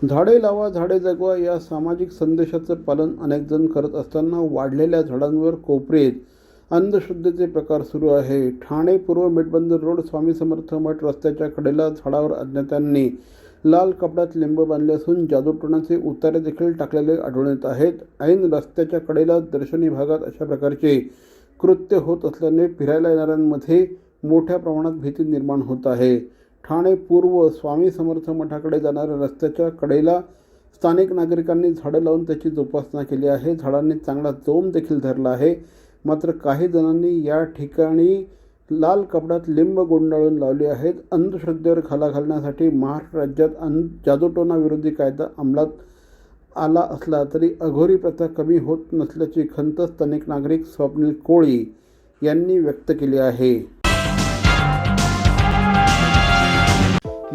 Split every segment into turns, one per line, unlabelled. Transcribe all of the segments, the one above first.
झाडे लावा झाडे जगवा या सामाजिक संदेशाचं पालन अनेकजण करत असताना वाढलेल्या झाडांवर कोपरीत अंधश्रद्धेचे प्रकार सुरू आहे. ठाणे पूर्व मेटबंदर रोड स्वामी समर्थ मठ रस्त्याच्या कडेला झाडावर अज्ञातांनी लाल कपड्यात लिंब बांधले असून जादूटोणाचे उतारे देखील टाकलेले आढळून येत आहेत. ऐन रस्त्याच्या कडेला दर्शनी भागात अशा प्रकारचे कृत्य होत असल्याने फिरायला येणाऱ्यांमध्ये मोठ्या प्रमाणात भीती निर्माण होत आहे. ठाणे पूर्व स्वामी समर्थ मठाकडे जाणाऱ्या रस्त्याच्या कडेला स्थानिक नागरिकांनी झाडं लावून त्याची जोपासना केली आहे. झाडांनी चांगला जोम देखील धरला आहे. मात्र काही जणांनी या ठिकाणी लाल कपड्यात लिंब गुंडाळून लावले आहेत. अंधश्रद्धेवर खाला घालण्यासाठी महाराष्ट्र राज्यात अन जादूटोना विरोधी कायदा अंमलात आला असला तरी अघोरी प्रथा कमी होत नसल्याची खंत स्थानिक नागरिक स्वप्नील कोळी यांनी व्यक्त केली आहे.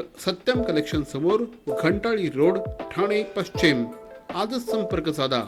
सत्यम कलेक्शन समोर घंटाळी रोड ठाणे पश्चिम. आजच संपर्क साधा.